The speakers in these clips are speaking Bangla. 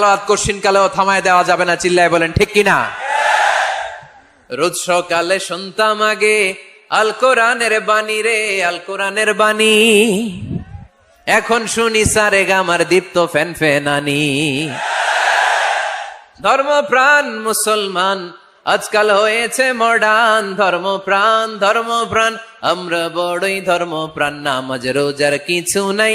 সালাত কশিন কালেও থামায় দেওয়া যাবে না, চিল্লায় বলেন, ঠিক কিনা? রোজ সকালে শুনতাম আগে, আল কোরআনের বাণী রে, আল কোরআনের বাণী। এখন শুনি, সারে গামার দীপ্ত ফ্যান ফেনানি ধর্মপ্রাণ মুসলমান, আজকাল হয়েছে মডার্ন ধর্ম প্রাণ আমরা বড়ই ধর্ম প্রাণ নামাজ, রোজার কিছু নাই।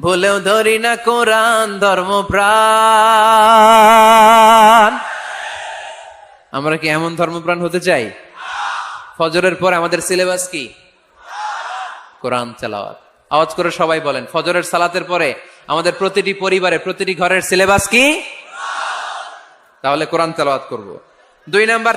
ভুলেও ধরি না কোরআন ধর্মপ্রাণ। আমরা কি এমন ধর্মপ্রাণ হতে চাই? ফজরের পর আমাদের সিলেবাস কি? কোরআন তেলাওয়াত। আওয়াজ করে সবাই বলেন, ফজরের সালাতের পরে আমাদের প্রতিটি পরিবারে, প্রতিটি ঘরের সিলেবাস কি? তাহলে কোরআন তেলাওয়াত করব। দুই নাম্বার